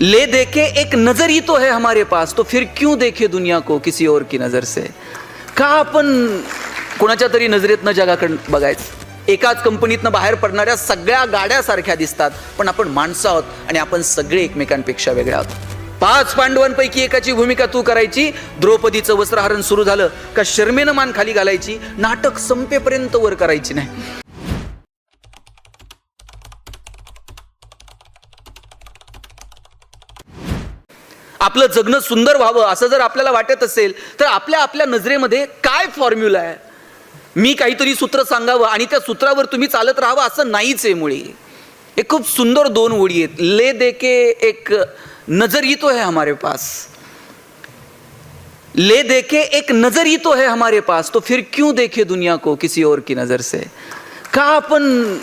ले देखे एक नजर ही तो है हमारे पास तो फिर क्यों देखे दुनिया को किसी और की नजर से? का आपण कोणाच्या तरी नजरेतनं जगाकडे बघायचं? एकाच कंपनीतनं बाहेर पडणाऱ्या सगळ्या गाड्या सारख्या दिसतात पण आपण माणसं आहोत आणि आपण सगळे एकमेकांपेक्षा वेगळे आहोत. पाच पांडवांपैकी एकाची भूमिका तू करायची द्रौपदीचं वस्त्रहरण सुरू झालं का शर्मेनं मान खाली घालायची नाटक संपेपर्यंत वर करायची नाही. आपलं जगणं सुंदर व्हावं असं जर आपल्याला वाटत असेल तर आपल्या आपल्या नजरेमध्ये काय फॉर्म्युला आहे? मी काहीतरी सूत्र सांगावं आणि त्या सूत्रावर तुम्ही चालत राहावं असं नाहीच आहे मुळी. हे खूप सुंदर दोन ओळी आहेत. ले देके एक नजर ही तो है हमारे पास. ले देखे एक नजर ही तो है हमारे पास. तो फिर क्यों देखे दुनिया को किसी और की नजर से? का आपण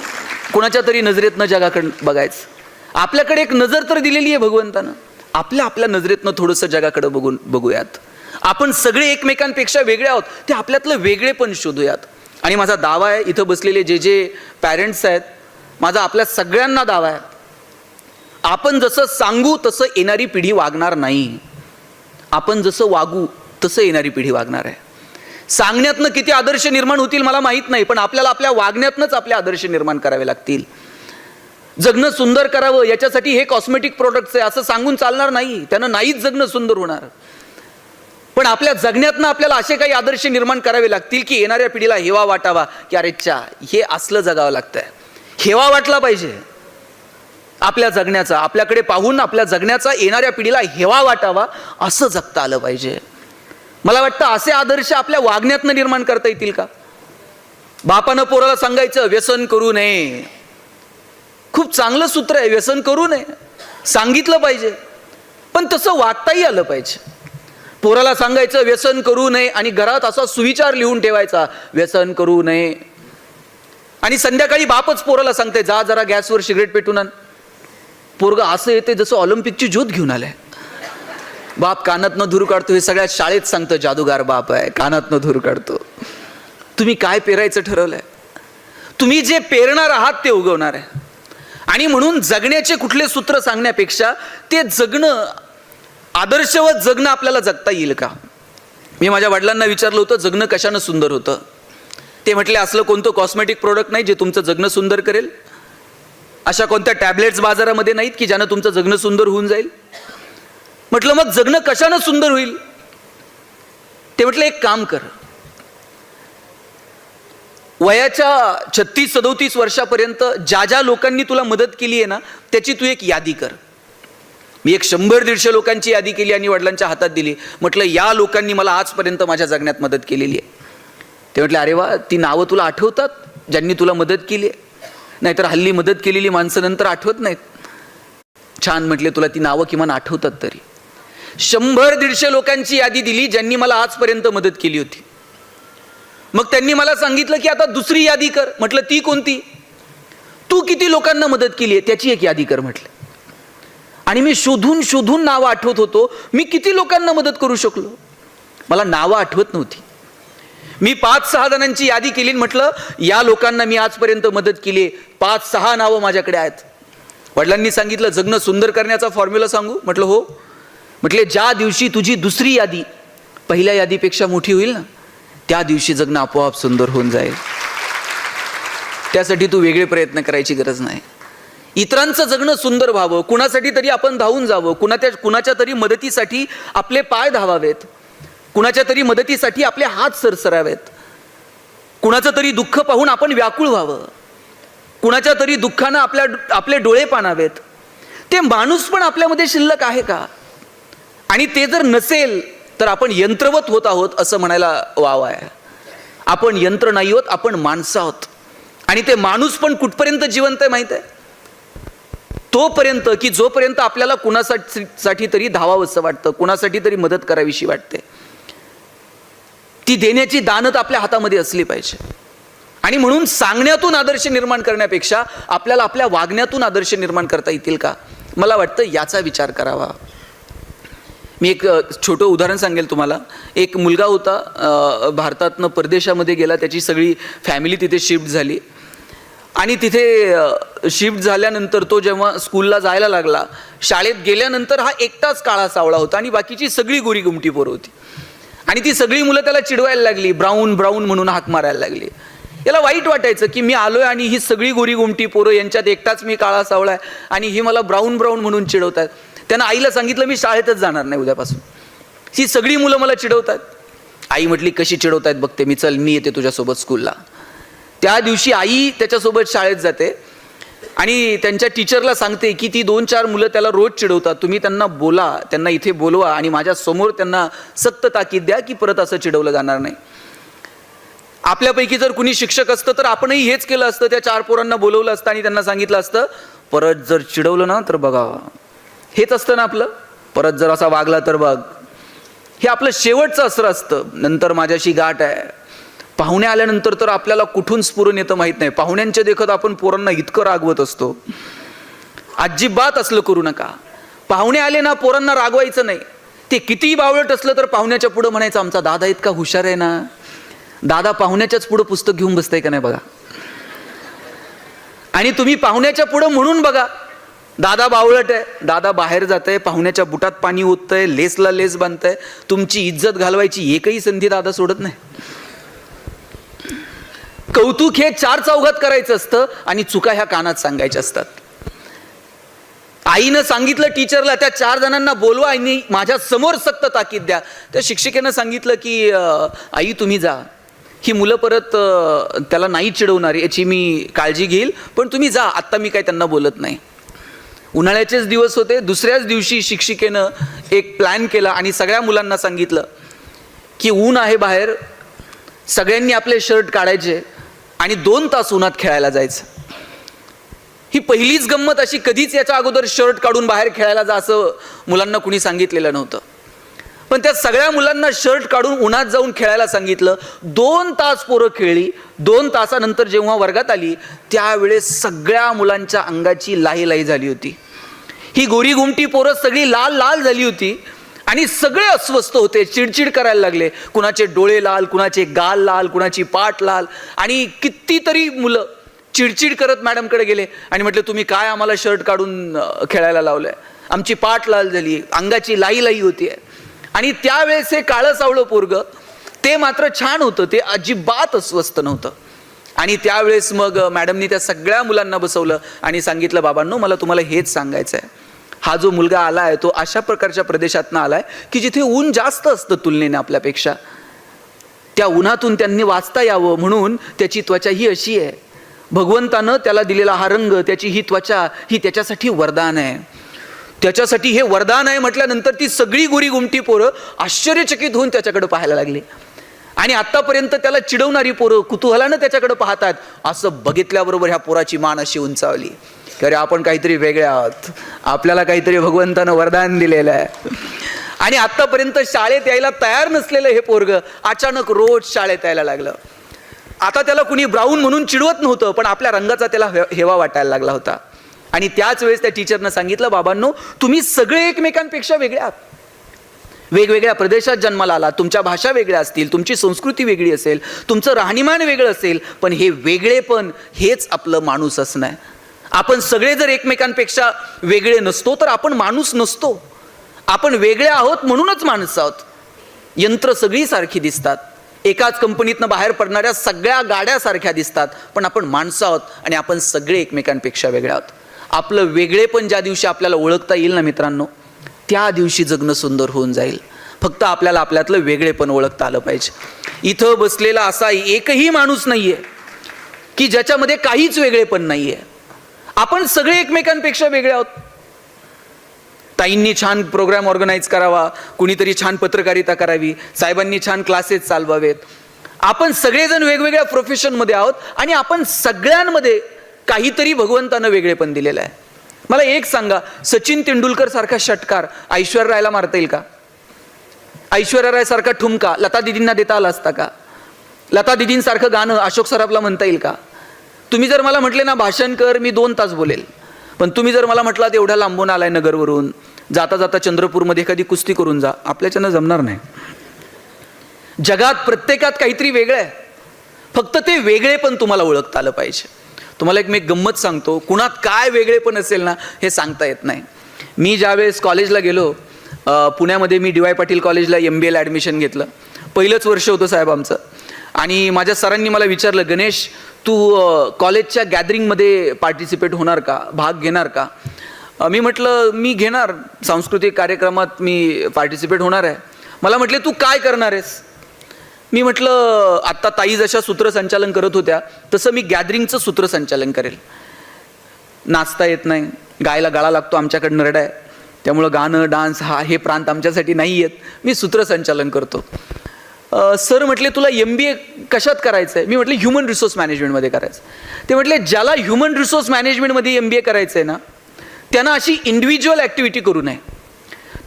कोणाच्या तरी नजरेतनं जगाकडे बघायचं? आपल्याकडे एक नजर तर दिलेली आहे भगवंतानं. आपल्या आपल्या नजरेतनं थोडंसं जगाकडे बघून बघूयात. आपण सगळे एकमेकांपेक्षा वेगळे आहोत ते आपल्यातलं वेगळे पण शोधूयात. आणि माझा दावा आहे इथं बसलेले जे जे पॅरेंट्स आहेत माझा आपल्या सगळ्यांना दावा आहे. आपण जसं सांगू तसं येणारी पिढी वागणार नाही. आपण जसं वागू तसं येणारी पिढी वागणार आहे. सांगण्यातनं किती आदर्श निर्माण होतील मला माहीत नाही पण आपल्याला आपल्या वागण्यातनंच आपले आदर्श निर्माण करावे लागतील. जगणं सुंदर करावं याच्यासाठी हे कॉस्मेटिक प्रोडक्ट्स आहे असं सांगून चालणार नाही. त्यानं नाहीच जगणं सुंदर होणार. पण आपल्या जगण्यातनं आपल्याला असे काही आदर्श निर्माण करावे लागतील की येणाऱ्या पिढीला हेवा वाटावा की अरे हे असलं जगावं लागतंय. हेवा वाटला पाहिजे. आपल्या जगण्याचा आपल्याकडे पाहून आपल्या जगण्याचा येणाऱ्या पिढीला हेवा वाटावा असं जगता आलं पाहिजे. मला वाटतं असे आदर्श आपल्या वागण्यातनं निर्माण करता येतील का? बापानं पोराला सांगायचं व्यसन करू नये. खूप चांगलं सूत्र आहे व्यसन करू नये. सांगितलं पाहिजे. पण तसं वागताही आलं पाहिजे. पोराला सांगायचं व्यसन करू नये आणि घरात असा सुविचार लिहून ठेवायचा व्यसन करू नये. आणि संध्याकाळी बापच पोराला सांगते जा जरा गॅसवर सिगरेट पेटून आण. पोरग असं येते जसं ऑलिम्पिकची ज्योत घेऊन आलाय. बाप कानातनं धूर काढतो हे सगळ्या शाळेत सांगतं जादूगार बाप आहे कानातनं धूर काढतो. तुम्ही काय पेरायचं ठरवलंय? तुम्ही जे पेरणार आहात ते उगवणार आहे. आणि म्हणून जगण्याचे कुठले सूत्र सांगण्यापेक्षा ते जगणं आदर्शवत जगणं आपल्याला जगता येईल का? मी माझ्या वडिलांना विचारलं होतं जगणं कशानं सुंदर होतं? ते म्हटले असलं कोणतं कॉस्मेटिक प्रोडक्ट नाही जे तुमचं जगणं सुंदर करेल? अशा कोणत्या टॅबलेट्स बाजारामध्ये नाहीत की ज्यानं तुमचं जगणं सुंदर होऊन जाईल? म्हटलं मग जगणं कशानं सुंदर होईल? ते म्हटलं एक काम कर वयाच्या छत्तीस सदोतीस वर्षापर्यंत ज्या ज्या लोकांनी तुला मदत केली आहे ना त्याची तू एक यादी कर. मी एक शंभर दीडशे लोकांची यादी केली आणि वडिलांच्या हातात दिली. म्हटलं या लोकांनी मला आजपर्यंत माझ्या जगण्यात मदत केलेली आहे. ते म्हटलं अरे वा ती नावं तुला आठवतात? ज्यांनी तुला मदत केली आहे? नाहीतर हल्ली मदत केलेली माणसं नंतर आठवत नाहीत. छान म्हटले तुला ती नावं किमान आठवतात तरी. शंभर दीडशे लोकांची यादी दिली ज्यांनी मला आजपर्यंत मदत केली होती. मग त्यांनी मला सांगितलं की आता दुसरी यादी कर. म्हटलं ती कोणती? तू किती लोकांना मदत केली आहे? त्याची एक यादी कर म्हटलं. आणि मी शोधून शोधून नावं आठवत होतो. मी किती लोकांना मदत करू शकलो? मला नावं आठवत नव्हती. मी पाच सहा जणांची यादी केली म्हटलं या लोकांना मी आजपर्यंत मदत केली पाच सहा नावं माझ्याकडे आहेत. वडिलांनी सांगितलं जगणं सुंदर करण्याचा फॉर्म्युला सांगू. म्हटलं हो. म्हटले ज्या दिवशी तुझी दुसरी यादी पहिल्या यादीपेक्षा मोठी होईल ना? त्या दिवशी जगणं आपोआप सुंदर होऊन जाईल. त्यासाठी तू वेगळे प्रयत्न करायची गरज नाही. इतरांचं जगणं सुंदर व्हावं कुणासाठी तरी आपण धावून जावं कुणाच्या कुणाच्या तरी मदतीसाठी आपले पाय धावावेत कुणाच्या तरी मदतीसाठी आपले हात सरसरावेत. कुणाचं तरी दुःख पाहून आपण व्याकुळ व्हावं. कुणाच्या तरी दुःखानं आपल्या आपले डोळे पाणावेत. ते माणूस पण आपल्यामध्ये शिल्लक आहे का? आणि ते जर नसेल तर आपण यंत्रवत होत आहोत असं म्हणायला वाव आहे. आपण यंत्र नाही आहोत आपण माणसं आहोत. आणि ते माणूस पण कुठपर्यंत जिवंत आहे माहीत आहे? तोपर्यंत की जोपर्यंत आपल्याला कुणासाठी साठी तरी धावावंसं वाटतं कुणासाठी तरी मदत करावीशी वाटते. ती देण्याची दानत आपल्या हातामध्ये असली पाहिजे. आणि म्हणून सांगण्यातून आदर्श निर्माण करण्यापेक्षा आपल्याला आपल्या वागण्यातून आदर्श निर्माण करता येतील का? मला वाटतं याचा विचार करावा. मी एक छोटं उदाहरण सांगेल तुम्हाला. एक मुलगा होता भारतातनं परदेशामध्ये गेला त्याची सगळी फॅमिली तिथे शिफ्ट झाली. आणि तिथे शिफ्ट झाल्यानंतर तो जेव्हा स्कूलला जायला लागला शाळेत गेल्यानंतर हा एकटाच काळा सावळा होता आणि बाकीची सगळी गोरी गुमटी पोरं होती. आणि ती सगळी मुलं त्याला चिडवायला लागली ब्राऊन ब्राऊन म्हणून हाक मारायला लागली. याला वाईट वाटायचं की मी आलोय आणि ही सगळी गोरी गुमटी पोरं यांच्यात एकटाच मी काळा सावळा आहे आणि ही मला ब्राऊन ब्राऊन म्हणून चिडवतात त्यानं आईला सांगितलं मी शाळेतच जाणार नाही उद्यापासून. ही सगळी मुलं मला चिडवतात. आई म्हटली कशी चिडवतायत बघते मी चल मी येते तुझ्यासोबत स्कूलला त्या दिवशी आई त्याच्यासोबत शाळेत जाते आणि त्यांच्या टीचरला सांगते की ती दोन चार मुलं त्याला रोज चिडवतात. तुम्ही त्यांना बोला त्यांना इथे बोलवा आणि माझ्यासमोर त्यांना सक्त ताकीद द्या की परत असं चिडवलं जाणार नाही. आपल्यापैकी जर कुणी शिक्षक असतं तर आपणही हेच केलं असतं. त्या चार पोरांना बोलवलं असतं आणि त्यांना सांगितलं असतं परत जर चिडवलं ना तर बघा हेच असतं ना आपलं? परत जर असा वागला तर बघ. हे आपलं शेवटचं असं असतं. नंतर माझ्याशी गाठ आहे. पाहुणे आल्यानंतर तर आपल्याला कुठून स्फुरण येतं माहीत नाही. पाहुण्यांच्या देखत आपण पोरांना इतकं रागवत असतो. अजिबात असलं करू नका. पाहुणे आले ना पोरांना रागवायचं नाही. ते कितीही बावळट असलं तर पाहुण्याच्या पुढं म्हणायचं आमचा दादा इतका हुशार आहे ना. दादा पाहुण्याच्याच पुढं पुस्तक घेऊन बसताय का नाही बघा? आणि तुम्ही पाहुण्याच्या पुढं म्हणून बघा. दादा बावळट आहे. दादा बाहेर जात आहे पाहुण्याच्या बुटात पाणी ओततंय लेसला लेस बांधतंय. तुमची इज्जत घालवायची एकही संधी दादा सोडत नाही. कौतुक हे चार चौघात करायचं असतं आणि चुका ह्या कानात सांगायच्या असतात. आईनं सांगितलं टीचरला त्या चार जणांना बोलवा आणि माझ्यासमोर सक्त ताकीद द्या. त्या शिक्षिकेनं सांगितलं की आई तुम्ही जा. ही मुलं परत त्याला नाही चिडवणार याची मी काळजी घेईल पण तुम्ही जा. आत्ता मी काय त्यांना बोलत नाही. उन्हाळ्याचेच दिवस होते. दुसऱ्याच दिवशी शिक्षिकेनं एक प्लॅन केला आणि सगळ्या मुलांना सांगितलं की ऊन आहे बाहेर. सगळ्यांनी आपले शर्ट काढायचे आणि दोन तास उन्हात खेळायला जायचं. ही पहिलीच गंमत अशी कधीच याच्या अगोदर शर्ट काढून बाहेर खेळायला जा असं मुलांना कुणी सांगितलेलं नव्हतं. पण त्या सगळ्या मुलांना शर्ट काढून उन्हात जाऊन खेळायला सांगितलं. दोन तास पोरं खेळली. दोन तासानंतर जेव्हा वर्गात आली त्यावेळेस सगळ्या मुलांच्या अंगाची लाही लाही झाली होती. ही गोरी घुमटी पोरं सगळी लाल लाल झाली होती. आणि सगळे अस्वस्थ होते चिडचिड करायला लागले. कुणाचे डोळे लाल कुणाचे गाल लाल कुणाची पाठ लाल. आणि कितीतरी मुलं चिडचिड करत मॅडमकडे गेले आणि म्हटले तुम्ही काय आम्हाला शर्ट काढून खेळायला खेळायला लावलंय? आमची पाठ लाल झाली अंगाची लाई लाई होती आहे आणि त्यावेळेस हे काळं सावळं पोरग ते मात्र छान होतं ते अजिबात अस्वस्थ नव्हतं. आणि त्यावेळेस मग मॅडमनी त्या सगळ्या मुलांना बसवलं आणि सांगितलं बाबांनो मला तुम्हाला हेच सांगायचं आहे हा जो मुलगा आला आहे तो अशा प्रकारच्या प्रदेशातनं आला आहे की जिथे ऊन जास्त असतं तुलनेने आपल्यापेक्षा. त्या उन्हातून त्यांनी वाचता यावं म्हणून त्याची त्वचा ही अशी आहे. भगवंतानं त्याला दिलेला हा रंग त्याची ही त्वचा ही त्याच्यासाठी वरदान आहे. त्याच्यासाठी हे वरदान आहे म्हटल्यानंतर ती सगळी गोरी गुमटी पोरं आश्चर्यचकित होऊन त्याच्याकडे पाहायला लागली. आणि आतापर्यंत त्याला चिडवणारी पोरं कुतूहलानं त्याच्याकडे पाहतात. असं बघितल्याबरोबर ह्या पोराची मान अशी उंचावली. अरे आपण काहीतरी वेगळे आहोत. आपल्याला काहीतरी भगवंतानं वरदान दिलेलं आहे. आणि आतापर्यंत शाळेत यायला तयार नसलेलं हे पोरग अचानक रोज शाळेत यायला लागलं. आता त्याला कुणी ब्राऊन म्हणून चिडवत नव्हतं पण आपल्या रंगाचा त्याला हे- हेवा वाटायला लागला होता. आणि त्याच वेळेस त्या टीचरनं सांगितलं बाबांनो तुम्ही सगळे एकमेकांपेक्षा वेगळे आहात. वेगवेगळ्या प्रदेशात जन्माला आला तुमच्या भाषा वेगळ्या असतील तुमची संस्कृती वेगळी असेल तुमचं राहणीमान वेगळं असेल पण हे वेगळेपण हेच आपलं माणूस असणं आहे. आपण सगळे जर एकमेकांपेक्षा वेगळे नसतो तर आपण माणूस नसतो. आपण वेगळे आहोत म्हणूनच माणसं आहोत. यंत्र सगळी सारखी दिसतात. एकाच कंपनीतनं बाहेर पडणाऱ्या सगळ्या गाड्या सारख्या दिसतात पण आपण माणसं आहोत आणि आपण सगळे एकमेकांपेक्षा वेगळे आहोत. आपलं वेगळेपण ज्या दिवशी आपल्याला ओळखता येईल ना मित्रांनो त्या दिवशी जगणं सुंदर होऊन जाईल. फक्त आपल्याला आपल्यातलं वेगळेपण ओळखता आलं पाहिजे. इथं बसलेला असा एकही माणूस नाहीये की ज्याच्यामध्ये काहीच वेगळेपण आहे आपण सगळे एकमेकांपेक्षा वेगळे आहोत. ताईंनी छान प्रोग्राम ऑर्गनाईज करावा कुणीतरी छान पत्रकारिता करावी साहेबांनी छान क्लासेस चालवावेत. आपण सगळेजण वेगवेगळ्या प्रोफेशनमध्ये आहोत आणि आपण सगळ्यांमध्ये काहीतरी भगवंतानं वेगळेपण दिलेलं आहे. मला एक सांगा सचिन तेंडुलकर सारखा षटकार ऐश्वर्या रायला मारता येईल का? ऐश्वर्या राय सारखा ठुमका लता दिदींना देता आला असता का? लता दिदींसारखं गाणं अशोक सराफला म्हणता येईल का? तुम्ही जर मला म्हटले ना भाषण कर मी दोन तास बोलेल. पण तुम्ही जर मला म्हटलं एवढ्या लांबून आलाय नगरवरून जाता जाता चंद्रपूरमध्ये एखादी कुस्ती करून जा आपल्याच्यानं जमणार नाही. जगात प्रत्येकात काहीतरी वेगळं आहे. फक्त ते वेगळे पण तुम्हाला ओळखता आलं पाहिजे. तुम्हाला एक मी गंमत सांगतो. कुणात काय वेगळे पण असेल ना हे सांगता येत नाही. मी ज्यावेळेस कॉलेजला गेलो पुण्यामध्ये मी डी वाय पाटील कॉलेजला एम बी एला ॲडमिशन घेतलं. पहिलंच वर्ष होतं साहेब आमचं. आणि माझ्या सरांनी मला विचारलं गणेश तू कॉलेजच्या गॅदरिंगमध्ये पार्टिसिपेट होणार का? भाग घेणार का? मी म्हटलं मी घेणार. सांस्कृतिक कार्यक्रमात मी पार्टिसिपेट होणार आहे. मला म्हटले तू काय करणार आहेस? मी म्हटलं आत्ता ताई जशा सूत्रसंचालन करत होत्या तसं मी गॅदरिंगचं सूत्रसंचालन करेल. नाचता येत नाही गायला गाळा लागतो आमच्याकडे नरडा आहे त्यामुळं गाणं डान्स हा हे प्रांत आमच्यासाठी नाही आहेत मी सूत्रसंचालन करतो. सर म्हटले तुला एम बी ए कशात करायचं आहे मी म्हटलं ह्युमन रिसोर्स मॅनेजमेंटमध्ये करायचं. ते म्हटले ज्याला ह्युमन रिसोर्स मॅनेजमेंटमध्ये एम बी ए करायचं आहे ना त्यांना अशी इंडिव्हिज्युअल ॲक्टिव्हिटी करू नये.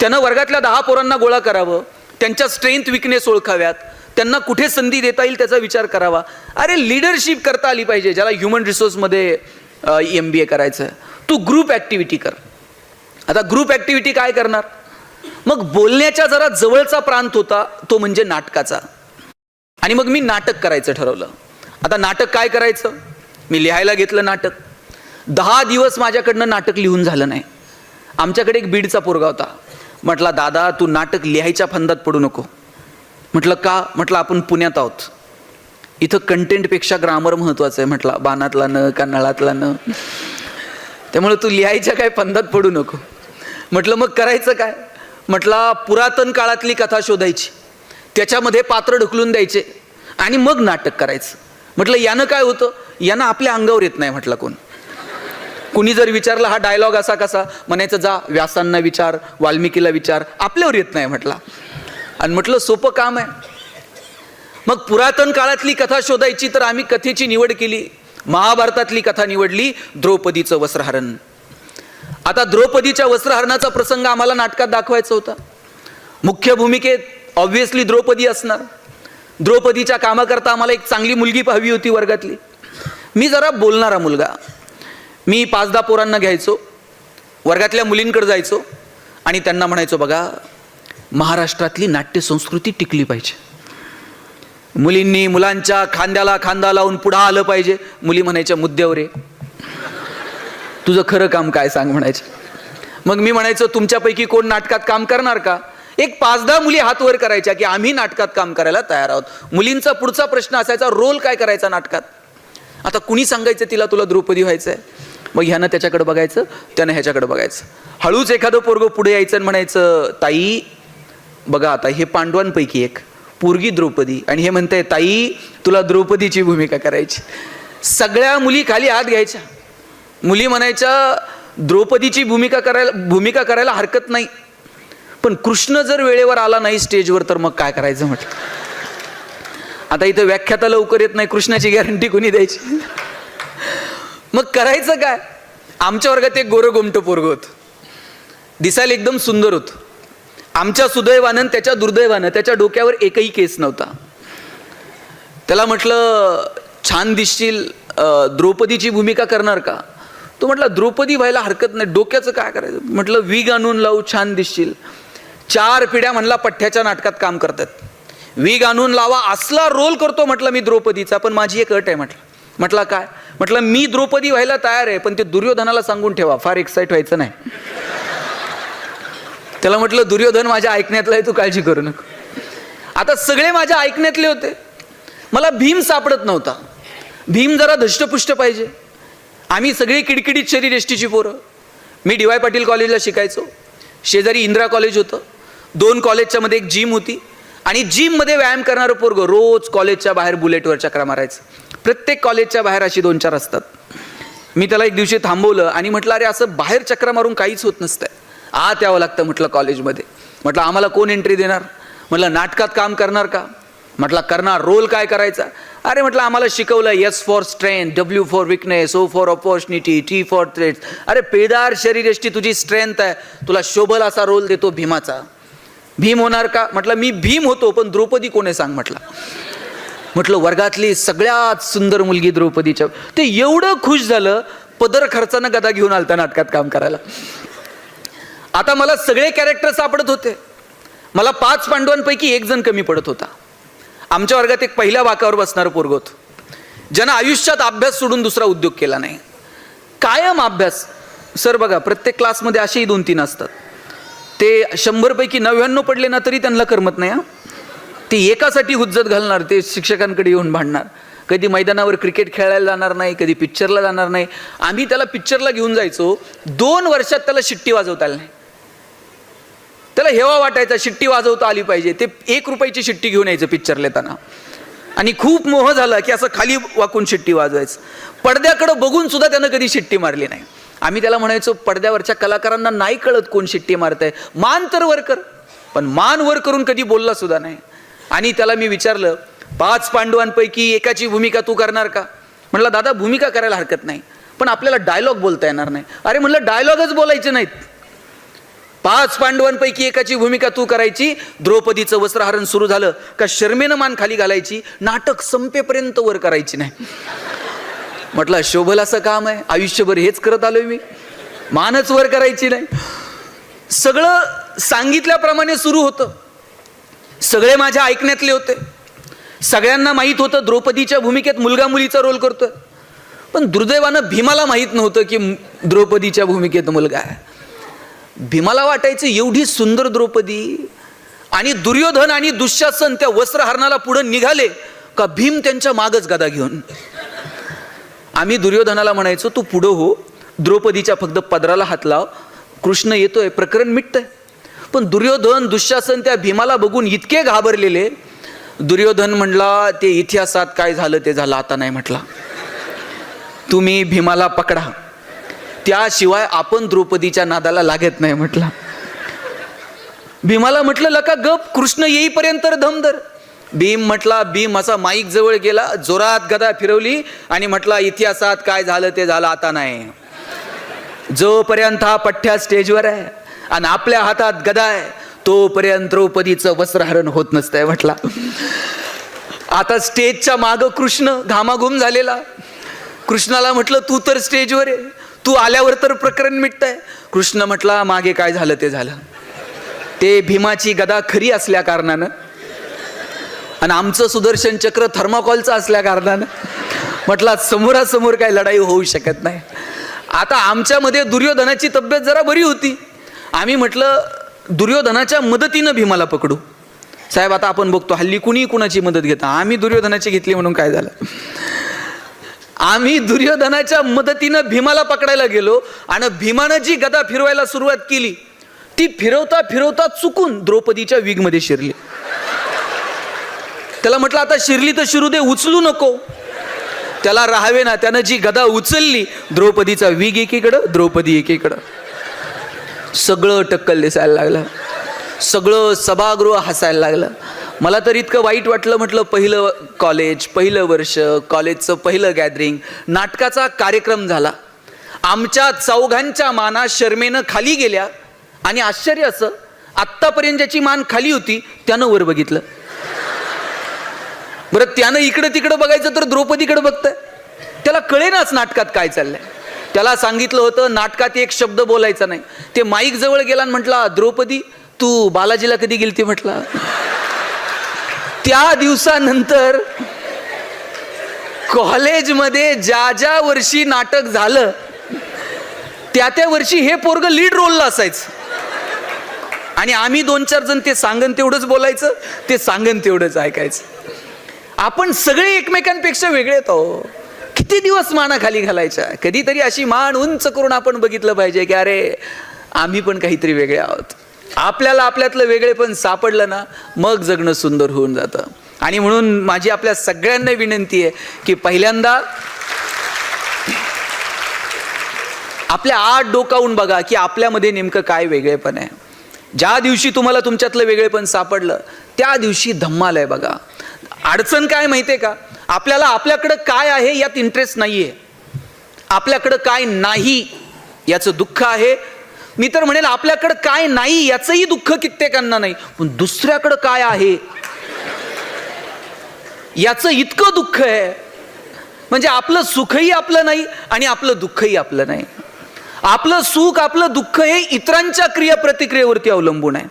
त्यांना वर्गातल्या दहा पोरांना गोळा करावं त्यांच्या स्ट्रेंथ विकनेस ओळखाव्यात त्यांना कुठे संधी देता येईल त्याचा विचार करावा. अरे लिडरशिप करता आली पाहिजे ज्याला ह्युमन रिसोर्समध्ये एम बी ए करायचं आहे तू ग्रुप ॲक्टिव्हिटी कर. आता ग्रुप ॲक्टिव्हिटी काय करणार? मग बोलण्याच्या जरा जवळचा प्रांत होता तो म्हणजे नाटकाचा. आणि मग मी नाटक करायचं ठरवलं. आता नाटक काय करायचं? मी लिहायला घेतलं नाटक. दहा दिवस माझ्याकडनं नाटक लिहून झालं नाही. आमच्याकडे एक बीडचा पोरगा होता. म्हटला दादा तू नाटक लिहायच्या फंदात पडू नको. म्हटलं का? म्हटलं आपण पुण्यात आहोत. इथं कंटेंटपेक्षा ग्रामर महत्त्वाचं आहे म्हटलं. बाणातला न का नळातला न त्यामुळे तू लिहायच्या काय पंधात पडू नको. म्हटलं मग करायचं काय? म्हटला पुरातन काळातली कथा शोधायची. त्याच्यामध्ये पात्र ढकलून द्यायचे. आणि मग नाटक करायचं. म्हटलं यानं काय होतं? यानं आपल्या अंगावर येत नाही म्हटलं कोण. कुणी जर विचारला हा डायलॉग असा कसा? म्हणायचं जा व्यासांना विचार वाल्मिकीला विचार. आपल्यावर येत नाही म्हटला. आणि म्हटलं सोपं काम आहे. मग पुरातन काळातली कथा शोधायची तर आम्ही कथेची निवड केली. महाभारतातली कथा निवडली द्रौपदीचं वस्त्रहरण. आता द्रौपदीच्या वस्त्रहरणाचा प्रसंग आम्हाला नाटकात दाखवायचा होता. मुख्य भूमिकेत ऑब्व्हियसली द्रौपदी असणार. द्रौपदीच्या कामाकरता आम्हाला एक चांगली मुलगी हवी होती वर्गातली. मी जरा बोलणारा मुलगा. मी पाच दहा पोरांना घ्यायचो. वर्गातल्या मुलींकडे जायचो. आणि त्यांना म्हणायचो बघा महाराष्ट्रातली नाट्यसंस्कृती टिकली पाहिजे. मुलींनी मुलांच्या खांद्याला खांदा लावून पुढं आलं पाहिजे. मुली म्हणायच्या मुद्द्यावर रे तुझं खरं काम काय सांग म्हणायचं. मग मी म्हणायचं तुमच्यापैकी कोण नाटकात काम करणार का? एक पाच दहा मुली हात वर करायच्या की आम्ही नाटकात काम करायला तयार आहोत. मुलींचा पुढचा प्रश्न असायचा रोल काय करायचा नाटकात? आता कुणी सांगायचं तिला तुला द्रौपदी व्हायचं आहे मग ह्यानं त्याच्याकडे बघायचं त्यानं ह्याच्याकडे बघायचं. हळूच एखादं पोरगं पुढे यायचं आणि म्हणायचं ताई बघा आता हे पांडवांपैकी एक. पोरगी द्रौपदी. आणि हे म्हणताय ताई तुला द्रौपदीची भूमिका करायची. सगळ्या मुली खाली हात घ्यायच्या. मुली म्हणायच्या द्रौपदीची भूमिका करायला भूमिका करायला हरकत नाही. पण कृष्ण जर वेळेवर आला नाही स्टेजवर तर मग काय करायचं म्हटलं? आता इथं व्याख्याता लवकर येत नाही कृष्णाची गॅरंटी कोणी द्यायची? मग करायचं काय? आमच्या वर्गात एक गोरं गोमटं पोरग होतं. दिसायला एकदम सुंदर होतं. आमच्या सुदैवानं त्याच्या दुर्दैवानं त्याच्या डोक्यावर एकही केस नव्हता. त्याला म्हटलं छान दिसशील द्रौपदीची भूमिका करणार का? तो म्हटला द्रौपदी व्हायला हरकत नाही डोक्याचं काय करायचं? म्हटलं वीग आणून लावू छान दिसशील. चार पिढ्या म्हणला पठ्ठ्याच्या नाटकात काम करतात. वीग आणून लावा असला रोल करतो म्हटलं मी द्रौपदीचा पण माझी एक अट आहे म्हटलं. म्हटलं काय? म्हटलं मी द्रौपदी व्हायला तयार आहे पण ते दुर्योधनाला सांगून ठेवा फार एक्साईट व्हायचं नाही. त्याला म्हटलं दुर्योधन माझ्या ऐकण्यातलं आहे तू काळजी करू नको. आता सगळे माझ्या ऐकण्यातले होते. मला भीम सापडत नव्हता. भीम जरा धष्टपुष्ट पाहिजे. आम्ही सगळी किडकिडीत शरीर पोरं. मी डी वाय पाटील कॉलेजला शिकायचो. शेजारी इंदिरा कॉलेज होतं. दोन कॉलेजच्या मध्ये एक जिम होती. आणि जिममध्ये व्यायाम करणारं पोरगं रोज कॉलेजच्या बाहेर बुलेटवर चक्रा मारायचं. प्रत्येक कॉलेजच्या बाहेर अशी दोन चार असतात. मी त्याला एक दिवशी थांबवलं आणि म्हटलं अरे असं बाहेर चक्रा मारून काहीच होत नसतंय. आत यावं लागतं म्हटलं कॉलेजमध्ये म्हटलं आम्हाला कोण एंट्री देणार? म्हटलं नाटकात काम करणार का? म्हटलं करणार. रोल काय करायचा? अरे म्हटलं आम्हाला शिकवलं S for strength W for weakness O for opportunity T for threat अरे पेदार शरीरष्टी तुझी स्ट्रेंथ आहे. तुला शोभल असा रोल देतो भीमाचा. भीम होणार का? म्हटलं मी भीम होतो पण द्रौपदी कोणी सांग म्हटलं. म्हटलं वर्गातली सगळ्यात सुंदर मुलगी द्रौपदीच्या. ते एवढं खुश झालं पदर खर्चानं गदा घेऊन आलता नाटकात काम करायला. आता मला सगळे कॅरेक्टर सापडत होते. मला पाच पांडवांपैकी एक जण कमी पडत होता. आमच्या वर्गात एक पहिल्या वाकावर बसणारं पोरग होतं. ज्यानं आयुष्यात अभ्यास सोडून दुसरा उद्योग केला नाही. कायम अभ्यास. सर बघा प्रत्येक क्लासमध्ये असेही दोन तीन असतात. ते शंभरपैकी नव्याण्णव पडले ना तरी त्यांना करमत नाही हा. ते एकासाठी हुज्जत घालणार ते शिक्षकांकडे येऊन भांडणार. कधी मैदानावर क्रिकेट खेळायला जाणार नाही कधी पिक्चरला जाणार नाही. आम्ही त्याला पिक्चरला घेऊन जायचो. दोन वर्षात त्याला शिट्टी वाजवता आली नाही. त्याला हेवा वाटायचा शिट्टी वाजवता आली पाहिजे. ते एक रुपयाची शिट्टी घेऊन यायचं पिक्चर येताना आणि खूप मोह झाला की असं खाली वाकून शिट्टी वाजवायचं. पडद्याकडं बघून सुद्धा त्यानं कधी शिट्टी मारली नाही. आम्ही त्याला म्हणायचो पडद्यावरच्या कलाकारांना नाही कळत कोण शिट्टी मारतंय. मान तर वर कर. पण मान वर करून कधी बोलला सुद्धा नाही. आणि त्याला मी विचारलं पाच पांडवांपैकी एकाची भूमिका तू करणार का? म्हटलं दादा भूमिका करायला हरकत नाही. पण आपल्याला डायलॉग बोलता येणार नाही. अरे म्हटलं डायलॉगच बोलायचे नाहीत. पाच पांडवांपैकी एकाची भूमिका तू करायची. द्रौपदीचं वस्त्रहरण सुरू झालं का शर्मेनं मान खाली घालायची. नाटक संपेपर्यंत वर करायची नाही. म्हटलं शोभल असं काम आहे. आयुष्यभर हेच करत आलोय मी. मानच वर करायची नाही. सगळं सांगितल्याप्रमाणे सुरू होतं. सगळे माझ्या ऐकण्यातले होते. सगळ्यांना माहीत होतं द्रौपदीच्या भूमिकेत मुलगा मुलीचा रोल करतोय. पण दुर्दैवानं भीमाला माहीत नव्हतं की द्रौपदीच्या भूमिकेत मुलगा आहे. भीमाला वाटायचं एवढी सुंदर द्रौपदी आणि दुर्योधन आणि दुःशासन त्या वस्त्रहरणाला पुढे निघाले का भीम त्यांच्या मागच गदा घेऊन. आम्ही दुर्योधनाला म्हणायचो तू पुढं हो द्रौपदीच्या फक्त पदराला हात लाव कृष्ण येतोय प्रकरण मिटतंय. पण दुर्योधन दुःशासन त्या भीमाला बघून इतके घाबरलेले दुर्योधन म्हणला ते इतिहासात काय झालं ते झालं आता नाही म्हटला. तुम्ही भीमाला पकडा. त्याशिवाय आपण द्रौपदीच्या नादाला लागत नाही म्हटला. भीमाला म्हटलं लका गप कृष्ण येईपर्यंत धमधर भीम म्हटला भीम असा माईक जवळ गेला जोरात गदा फिरवली आणि म्हटला इतिहासात काय झालं ते झालं आता नाही. जोपर्यंत हा पठ्ठ्या स्टेजवर आहे आणि आपल्या हातात गदा आहे तोपर्यंत द्रौपदीचं वस्त्रहरण होत नसतंय म्हटला. आता स्टेजच्या माग कृष्ण घामाघूम झालेला. कृष्णाला म्हटलं तू तर स्टेजवर आहे. तू आल्यावर तर प्रकरण मिटतंय. कृष्ण म्हटला मागे काय झालं ते झालं. ते भीमाची गदा खरी असल्या कारणानं आणि आमचं सुदर्शन चक्र थर्माकॉलचं असल्या कारणानं म्हटला समोरासमोर काय लढाई होऊ शकत नाही. आता आमच्यामध्ये दुर्योधनाची तब्येत जरा बरी होती. आम्ही म्हटलं दुर्योधनाच्या मदतीनं भीमाला पकडू. साहेब आता आपण बघतो हल्ली कुणी कुणाची मदत घेता आम्ही दुर्योधनाची घेतली म्हणून काय झालं? आम्ही दुर्योधनाच्या मदतीनं भीमाला पकडायला गेलो आणि भीमानं जी गदा फिरवायला सुरुवात केली ती फिरवता फिरवता चुकून द्रौपदीच्या विगमध्ये शिरली. त्याला म्हटलं आता शिरली तर शिरू दे उचलू नको. त्याला राहावे ना त्यानं जी गदा उचलली द्रौपदीचा वीग एकीकडं द्रौपदी एकीकडं. सगळं टक्कल दिसायला लागलं. सगळं सभागृह हसायला लागलं. मला तर इतकं वाईट वाटलं म्हटलं पहिलं कॉलेज पहिलं वर्ष कॉलेजचं पहिलं गॅदरिंग नाटकाचा कार्यक्रम झाला. आमच्या चौघांच्या माना शर्मेनं खाली गेल्या. आणि आश्चर्य असं आत्तापर्यंत ज्याची मान खाली होती त्यानं वर बघितलं. बरं त्यानं इकडं तिकडं बघायचं तर द्रौपदीकडे बघतंय. त्याला कळेनाच नाटकात काय चाललंय. त्याला सांगितलं होतं नाटकात एक शब्द बोलायचा नाही. ते माईक जवळ गेला आणि म्हटला द्रौपदी तू बालाजीला कधी गेलती म्हटला? त्या दिवसानंतर कॉलेजमध्ये ज्या ज्या वर्षी नाटक झालं त्या त्या वर्षी हे पोरग लीड रोलला असायचं. आणि आम्ही दोन चार जण ते सांगन तेवढंच बोलायचं ते सांगन तेवढंच ऐकायचं. आपण सगळे एकमेकांपेक्षा वेगळे आहेत किती दिवस माना खाली घालायच्या? कधीतरी अशी मान उंच करून आपण बघितलं पाहिजे की अरे आम्ही पण काहीतरी वेगळे आहोत. आपल्याला आपल्यातलं वेगळे पण सापडलं ना मग जगणं सुंदर होऊन जातं. आणि म्हणून माझी आपल्या सगळ्यांना विनंती आहे की पहिल्यांदा आपल्या आत डोकावून बघा की आपल्यामध्ये नेमकं काय वेगळेपण आहे. ज्या दिवशी तुम्हाला तुमच्यातलं वेगळेपण सापडलं त्या दिवशी धम्माल आहे बघा. अडचण काय माहितीये का? आपल्याला आपल्याकडं काय आहे यात इंटरेस्ट नाहीये. आपल्याकडं काय नाही याचं दुःख आहे मी तर म्हणेल आपल्याकडं काय नाही याचंही दुःख कित्येकांना नाही पण दुसऱ्याकडं काय आहे? याचं इतकं दुःख आहे. म्हणजे आपलं सुखही आपलं नाही आणि आपलं दुःखही आपलं नाही. आपलं सुख आपलं दुःख हे इतरांच्या क्रिया प्रतिक्रियेवरती अवलंबून आहे.